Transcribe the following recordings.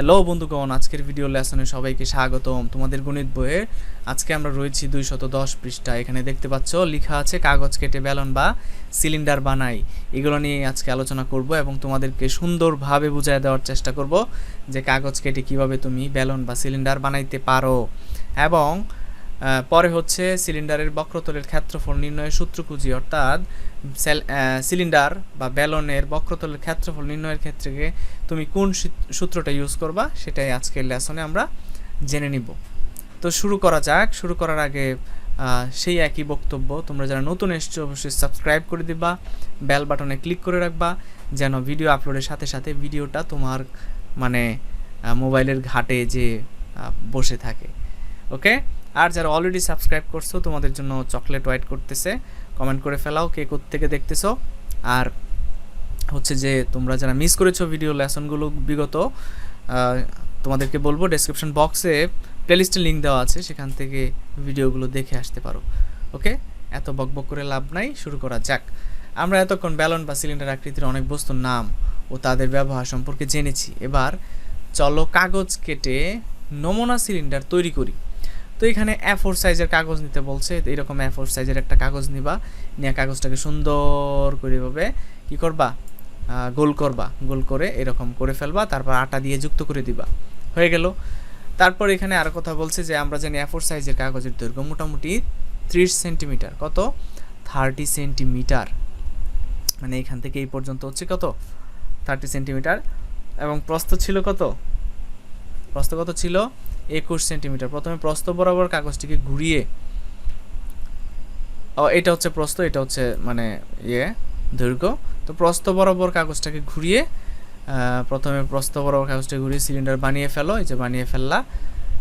Hello বন্ধুগণ, আজকের video লেসনে সবাইকে স্বাগতম। তোমাদের গণিত বইয়ের আজকে আমরা রয়েছি দুইশত দশ পৃষ্ঠা। এখানে দেখতে পাচ্ছ, লেখা আছে, কাগজ কেটে বেলন বা সিলিন্ডার বানাই। এগুলো নিয়ে আজকে আলোচনা করব এবং তোমাদেরকে সুন্দরভাবে বুঝিয়ে দেওয়ার চেষ্টা করব যে কাগজ কেটে কীভাবে তুমি বেলন বা সিলিন্ডার বানাইতে পারো। এবং পরে হচ্ছে সিলিন্ডারের বক্রতলের ক্ষেত্রফল নির্ণয়ের সূত্র খুঁজি, অর্থাৎ সেল- সিলিন্ডার বা ব্যালনের বক্রতলের ক্ষেত্রফল নির্ণয়ের ক্ষেত্রে তুমি কোন সূত্রটা ইউজ করবা সেটাই আজকের লেসনে আমরা জেনে নিব। তো শুরু করা যাক। শুরু করার আগে সেই একই বক্তব্য তোমরা যারা নতুন এসছো অবশ্যই সাবস্ক্রাইব করে দিবা বেল বাটনে ক্লিক করে রাখবা, যেন ভিডিও আপলোডের সাথে সাথে ভিডিওটা তোমার মানে মোবাইলের ঘাটে যে বসে থাকে। ওকে আর যারা অলরেডি সাবস্ক্রাইব করছ, তোমাদের জন্য চকলেট ওয়াইট করতেছে কমেন্ট করে ফেলাও কে থেকে দেখতেছো। আর হচ্ছে যে, তোমরা যারা মিস করেছ ভিডিও লেসনগুলো বিগত তোমাদেরকে বলব ডেসক্রিপশন বক্সে প্লেলিস্টের লিঙ্ক দেওয়া আছে, সেখান থেকে ভিডিওগুলো দেখে আসতে পারো ওকে এত বকবক করে লাভ নাই, শুরু করা যাক। আমরা এতক্ষণ ব্যালন বা সিলিন্ডার আকৃতির অনেক বস্তুর নাম ও তাদের ব্যবহার সম্পর্কে জেনেছি। এবার চলো কাগজ কেটে নমুনা সিলিন্ডার তৈরি করি। তো এখানে এ ফোর সাইজের কাগজ নিতে বলছে এরকম এ ফোর সাইজের একটা কাগজ নিবা, নিয়ে কাগজটাকে সুন্দর করে এভাবে কী করবা? গোল করবা, গোল করে এরকম করে ফেলবা, তারপর আটা দিয়ে যুক্ত করে দিবা। হয়ে গেল। তারপর এখানে আর কথা বলছে যে, আমরা জানি এফোর সাইজের কাগজের দৈর্ঘ্য মোটামুটি ত্রিশ সেন্টিমিটার। কত? Thirty centimetre. মানে এখান থেকে এই পর্যন্ত হচ্ছে কত? Thirty centimetre. এবং প্রস্থ ছিল কত? প্রস্থ কত ছিল? একুশ সেন্টিমিটার। প্রথমে প্রস্থ বরাবর কাগজটিকে ঘুরিয়ে, ও, এটা হচ্ছে প্রস্থ, এটা হচ্ছে মানে ইয়ে দৈর্ঘ্য। তো প্রস্থ বরাবর কাগজটাকে ঘুরিয়ে প্রথমে প্রস্থ বরাবর কাগজটাকে ঘুরিয়ে সিলিন্ডার বানিয়ে ফেলো, এই যে বানিয়ে ফেললা।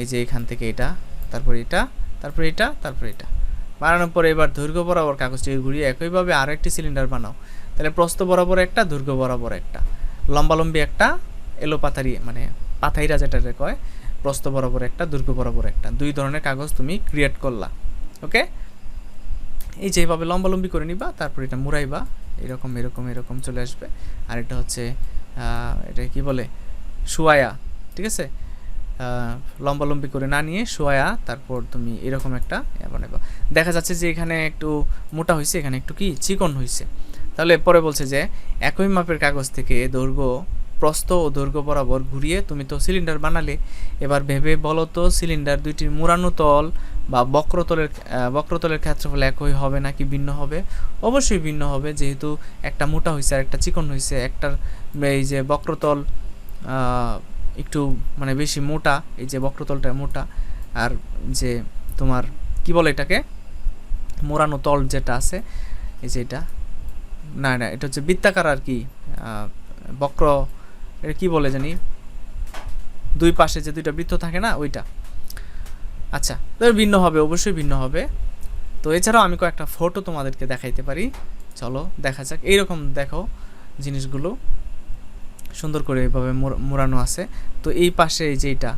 এই যে এখান থেকে এটা, তারপর এটা তারপর এটা তারপর এটা। বানানোর পরে এবার দৈর্ঘ্য বরাবর কাগজটাকে ঘুরিয়ে একইভাবে আরও একটি সিলিন্ডার বানাও। তাহলে প্রস্থ বরাবর একটা, দৈর্ঘ্য বরাবর একটা। লম্বালম্বি একটা এলো পাতারি মানে পাথাইরা যেটা কয় প্রস্থ বরাবর একটা, দৈর্ঘ্য বরাবর একটা। দুই ধরনের কাগজ তুমি ক্রিয়েট করলা ওকে এই যেভাবে লম্বালম্বি করে নিবা, তারপর এটা মুড়াইবা, এরকম এরকম এরকম চলে আসবে। আর এটা হচ্ছে এটা কি বলে? শুয়ায়া ঠিক আছে? লম্বালম্বি করে না নিয়ে শুয়ায়া তারপর তুমি এরকম একটা বানাবা দেখা যাচ্ছে যে এখানে একটু মোটা হয়েছে এখানে একটু কি? চিকন হয়েছে তাহলে পরে বলছে যে, একই মাপের কাগজ থেকে দৈর্ঘ্য প্রস্থ ও দৈর্ঘ্য বরাবর ঘুরিয়ে তুমি তো সিলিন্ডার বানালে। এবার ভেবে বলো তো সিলিন্ডার দুইটির মুড়ানো তল বা বক্রতলের বক্রতলের ক্ষেত্রফল একই হবে নাকি ভিন্ন হবে? অবশ্যই ভিন্ন হবে, যেহেতু একটা মোটা হয়েছে আর একটা চিকন হয়েছে একটার, এই যে বক্রতল একটু মানে বেশি মোটা, এই যে বক্রতলটা মোটা, আর যে তোমার, কি বলে এটাকে? মোড়ানো তল যেটা আছে, এই যে এটা। না না, এটা হচ্ছে বৃত্তাকার আর কি বক্র এটা কি বলে জানি? দুই পাশে যে দুইটা বৃত্ত থাকে না, ওইটা। আচ্ছা তো ভিন্ন হবে, অবশ্যই ভিন্ন হবে। তো এছাড়াও আমি কয়েকটা ফটো তোমাদেরকে দেখাইতে পারি। চলো, দেখা যাক। এইরকম দেখো জিনিসগুলো। সুন্দর করে এইভাবে মোড়- মোড়ানো আছে। তো এই পাশে এই যে এইটা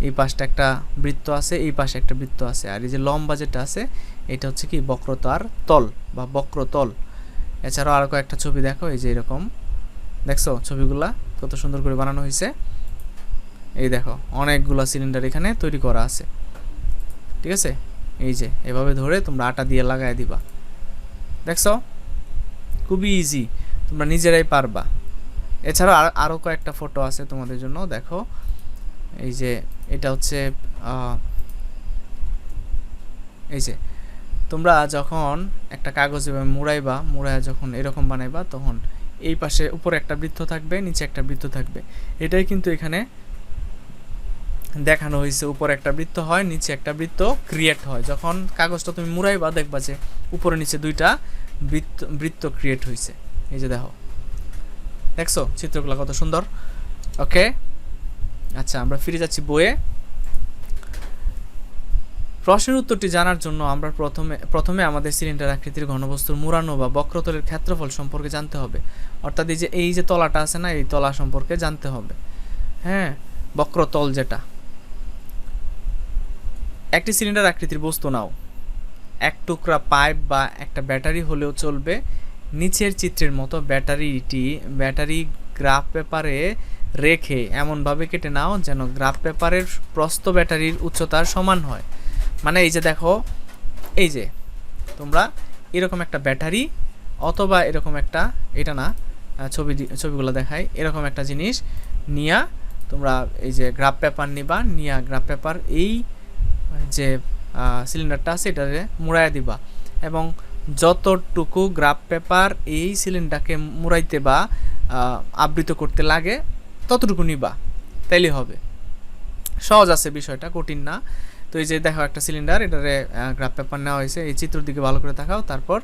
এই পাশটা একটা বৃত্ত আছে, এই পাশে একটা বৃত্ত আছে। আর এই যে লম্বা যেটা আছে, এটা হচ্ছে কি বক্রতার তল বা বক্রতল। এছাড়াও আরও কয়েকটা ছবি দেখো, এই যে এরকম। দেখছ ছবিগুলা? কত সুন্দর করে বানানো হয়েছে। এই দেখো, অনেকগুলো সিলিন্ডার এখানে তৈরি করা আছে। ঠিক আছে? এই যে, এভাবে ধরে তোমরা আটা দিয়ে লাগাই দিবা। দেখছ? খুবই ইজি তোমরা নিজেরাই পারবা। এছাড়া আর আরও কয়েকটা ফটো আছে তোমাদের জন্য, দেখো। এই যে, এটা হচ্ছে এই যে, তোমরা যখন একটা কাগজ মুড়াইবা, মুড়াইয়া যখন এরকম বানাইবা, তখন এই পাশে উপরে একটা বৃত্ত থাকবে, নিচে একটা বৃত্ত থাকবে। এটাই কিন্তু এখানে দেখানো হয়েছে। উপরে একটা বৃত্ত হয়, নিচে একটা বৃত্ত ক্রিয়েট হয়। যখন কাগজটা তুমি মুড়াইবা, দেখবা যে উপরে নিচে দুইটা বৃত্ত বৃত্ত ক্রিয়েট হয়েছে। এই যে দেখো। দেখছ? চিত্রকলা কত সুন্দর। ওকে আচ্ছা আমরা ফিরে যাচ্ছি বইয়ে। প্রশ্নের উত্তরটি জানার জন্য আমরা প্রথমে প্রথমে আমাদের সিলিন্ডার আকৃতির ঘনবস্তুর মুড়ানো বা বক্রতলের ক্ষেত্রফল সম্পর্কে জানতে হবে। অর্থাৎ এই যে এই যে তলাটা আছে না, এই তলা সম্পর্কে জানতে হবে। হ্যাঁ? বক্রতল যেটা। একটি সিলিন্ডার আকৃতির বস্তু নাও। এক টুকরা পাইপ বা একটা ব্যাটারি হলেও চলবে। নিচের চিত্রের মতো ব্যাটারিটি ব্যাটারি গ্রাফ পেপারে রেখে এমনভাবে কেটে নাও যেন গ্রাফ পেপারের প্রস্ত ব্যাটারির উচ্চতার সমান হয়। মানে এই যে দেখো, এই যে তোমরা এরকম একটা ব্যাটারি অথবা এরকম একটা, এটা না ছবি ছবিগুলো দেখাই, এরকম একটা জিনিস নিয়া তোমরা এই যে গ্রাফ পেপার নিবা, নিয়া গ্রাফ পেপার এই যে সিলিন্ডারটা আছে এটারে মুড়াইয়া দিবা এবং যতটুকু গ্রাফ পেপার এই সিলিন্ডারকে মুড়াইতে বা আবৃত করতে লাগে, ততটুকু নিবা, তাইলে হবে। সহজ আছে বিষয়টা, কঠিন না। তো এই যে দেখো একটা সিলিন্ডার এটারে গ্রাফ পেপার নেওয়া হয়েছে। এই চিত্রের দিকে ভালো করে দেখাও তারপর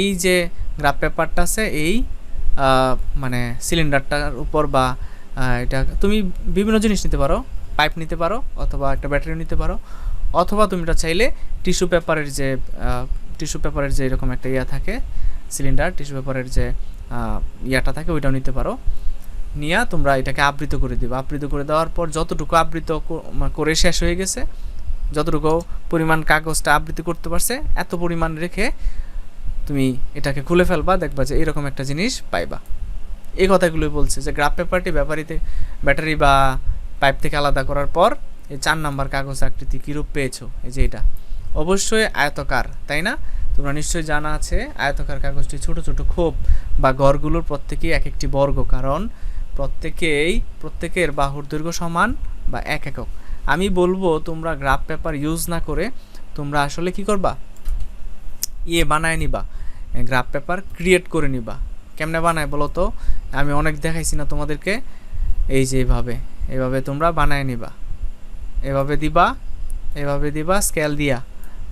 এই যে গ্রাফ পেপারটা আছে, এই মানে সিলিন্ডারটার উপর বা এটা তুমি বিভিন্ন জিনিস নিতে পারো। পাইপ নিতে পারো অথবা একটা ব্যাটারি নিতে পারো। অথবা তুমি এটা চাইলে টিস্যু পেপারের যে টিস্যু পেপারের যে এরকম একটা ইয়া থাকে সিলিন্ডার টিস্যু পেপারের যে ইয়াটা থাকে, ওইটাও নিতে পারো। নিয়ে তোমরা এটাকে আবৃত করে দিবে। আবৃত করে দেওয়ার পর যতটুকু আবৃত করে শেষ হয়ে গেছে যতটুকু পরিমাণ কাগজটা আবৃত করতে পারছে, এত পরিমাণ রেখে তুমি এটাকে খুলে ফেলবা, দেখবা যে এরকম একটা জিনিস পাইবা। এই কথাগুলোই বলছে যে গ্রাফ পেপারটি ব্যাপারিতে ব্যাটারি বা পাইপ থেকে আলাদা করার পর এই চার নাম্বার কাগজ আকৃতি কীরূপ পেয়েছ? এই যে এটা। অবশ্যই আয়তকার, তাই না? তোমরা নিশ্চয়ই জানা আছে, আয়তকার কাগজটি ছোট ছোট খোপ বা গড়গুলোর প্রত্যেকেই এক একটি বর্গ, কারণ প্রত্যেকেই, প্রত্যেকের বাহুর দৈর্ঘ্য সমান বা এক একক। আমি বলব, তোমরা গ্রাফ পেপার ইউজ না করে তোমরা আসলে কি করবা? ইয়ে বানায় নিবা গ্রাফ পেপার ক্রিয়েট করে নিবা। কেমনে বানায় বলো তো? আমি অনেক দেখাইছি না তোমাদেরকে। এই যে এইভাবে এভাবে তোমরা বানায় নিবা। এভাবে দিবা এভাবে দিবা স্কেল দিয়া।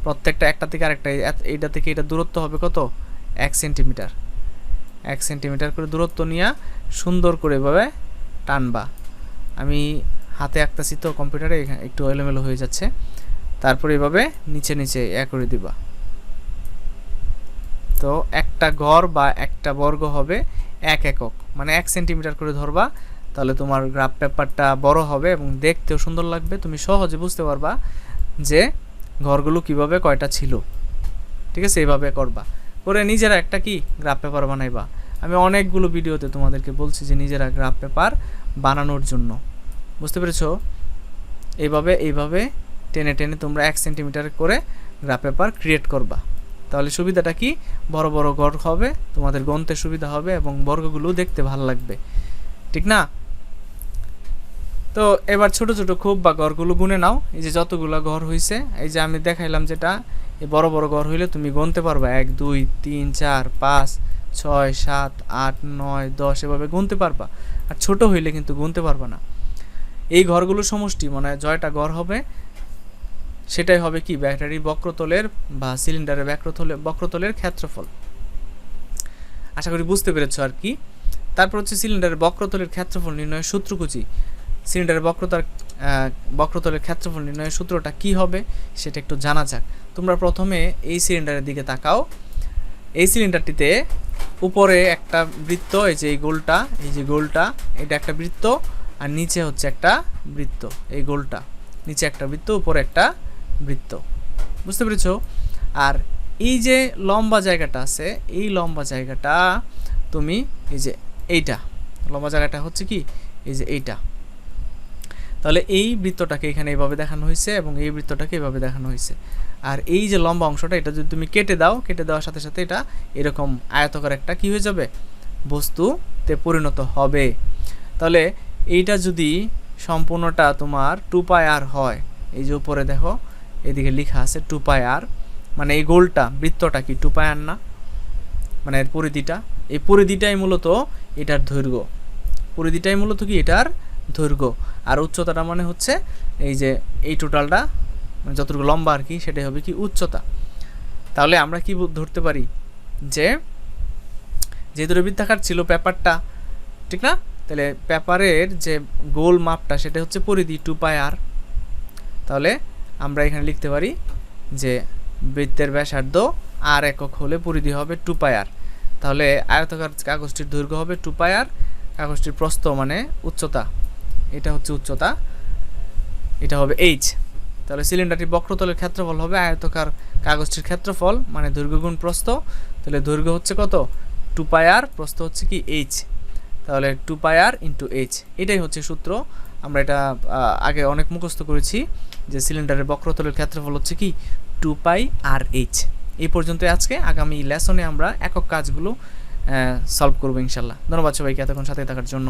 প্রত্যেকটা একটা থেকে আরেকটা এইটা থেকে এটা দূরত্ব হবে কত? এক সেন্টিমিটার এক সেন্টিমিটার করে দূরত্ব নিয়ে সুন্দর করে এভাবে টানবা। আমি হাতে আঁকতেছি তো কম্পিউটারে একটু এলোমেলো হয়ে যাচ্ছে। তারপর এভাবে নিচে নিচে এ করে দিবা। তো একটা ঘর বা একটা বর্গ হবে এক একক। মানে এক সেন্টিমিটার করে ধরবা, তাহলে তোমার গ্রাফ পেপারটা বড় হবে এবং দেখতেও সুন্দর লাগবে। তুমি সহজে বুঝতে পারবা যে ঘরগুলো কীভাবে কয়টা ছিল। ঠিক আছে? এইভাবে করবা। করে নিজেরা একটা কি? গ্রাফ পেপার বানাইবা। আমি অনেকগুলো ভিডিওতে তোমাদেরকে বলছি যে নিজেরা গ্রাফ পেপার বানানোর জন্য। বুঝতে পেরেছ? এইভাবে এইভাবে টেনে টেনে তোমরা এক সেন্টিমিটার করে গ্রাফ পেপার ক্রিয়েট করবা। তাহলে সুবিধাটা কি? বড় বড় ঘর হবে, তোমাদের গন্তে সুবিধা হবে এবং বর্গগুলো দেখতে ভালো লাগবে। ঠিক না? তো এবার ছোট ছোট খোপ বা ঘরগুলো গুনে নাও। এই যে যতগুলো ঘর হইছে, এই যে আমি দেখাইলাম যেটা এই বড় বড় ঘর হইলে তুমি গুনতে পারবা। এক, দুই, তিন, চার, পাঁচ, ছয়, সাত, আট, নয়, দশ, এভাবে গুনতে পারবা। আর ছোট হইলে কিন্তু গুনতে পারবা না। এই ঘরগুলোর সমষ্টি মানে জয়টা ঘর হবে, সেটাই হবে কি? ব্যাটারি বক্রতলের বা সিলিন্ডারের বক্রতলে, বক্রতলের ক্ষেত্রফল। আশা করি বুঝতে পেরেছ আর কি? তারপর হচ্ছে সিলিন্ডারের বক্রতলের ক্ষেত্রফল নির্ণয়ের সূত্রকুচি সিলিন্ডারের বক্রতার বক্রতলের ক্ষেত্রফল নির্ণয়ের সূত্রটা কি হবে সেটা একটু জানা যাক। তোমরা প্রথমে এই সিলিন্ডারের দিকে তাকাও। এই সিলিন্ডারটিতে উপরে একটা বৃত্ত, এই যে এই গোলটা, এই যে গোলটা, এটা একটা বৃত্ত। আর নিচে হচ্ছে একটা বৃত্ত, এই গোলটা। নিচে একটা বৃত্ত, উপরে একটা বৃত্ত। বুঝতে পেরেছ? আর এই যে লম্বা জায়গাটা আছে, এই লম্বা জায়গাটা তুমি এই যে এইটা, লম্বা জায়গাটা হচ্ছে কি? এই যে এইটা। তাহলে এই বৃত্তটাকে এখানে এইভাবে দেখানো হয়েছে এবং এই বৃত্তটাকে এইভাবে দেখানো হয়েছে। আর এই যে লম্বা অংশটা, এটা যদি তুমি কেটে দাও, কেটে দেওয়ার সাথে সাথে এটা এরকম আয়তকার একটা কি হয়ে যাবে? বস্তুতে পরিণত হবে। তাহলে এইটা যদি সম্পূর্ণটা তোমার টু পাই আর হয়, এই যে উপরে দেখো, এদিকে লেখা আছে টু পাই আর মানে এই গোলটা, বৃত্তটা কি টু পাই আর না? মানে এর পরিধিটা, এই পরিধিটাই মূলত এটার দৈর্ঘ্য। পরিধিটাই মূলত কি? এটার দৈর্ঘ্য। আর উচ্চতাটা মানে হচ্ছে এই যে এই টোটালটা মানে যতটুকু লম্বা আর কি, সেটাই হবে কি উচ্চতা। তাহলে আমরা কি ধরতে পারি? যে যেহেতু বৃত্তাকার ছিল পেপারটা, ঠিক না? তাহলে পেপারের যে গোল মাপটা সেটা হচ্ছে পরিধি টু পাই আর। তাহলে আমরা এখানে লিখতে পারি যে বৃত্তের ব্যাসার্ধ আর একক হলে পরিধি হবে টু পাই আর। তাহলে আয়তকার কাগজটির দৈর্ঘ্য হবে টু পাই আর, কাগজটির প্রস্থ মানে উচ্চতা। এটা হচ্ছে উচ্চতা, এটা হবে এইচ তাহলে সিলিন্ডারটির বক্রতলের ক্ষেত্রফল হবে আয়তকার কাগজটির ক্ষেত্রফল মানে দৈর্ঘ্য গুণ তাহলে দৈর্ঘ্য হচ্ছে কত? টু পাই আর হচ্ছে কি এইচ তাহলে টু পাই আর ইন্টু এইচ এটাই হচ্ছে সূত্র। আমরা এটা আগে অনেক মুখস্থ করেছি যে সিলিন্ডারের বক্রতলের ক্ষেত্রফল হচ্ছে কি? টু পাই আর এইচ এই পর্যন্তই আজকে আগামী লেসনে আমরা একক কাজগুলো সলভ করব ইনশাল্লাহ। ধন্যবাদ সবাইকে এতক্ষণ সাথে থাকার জন্য।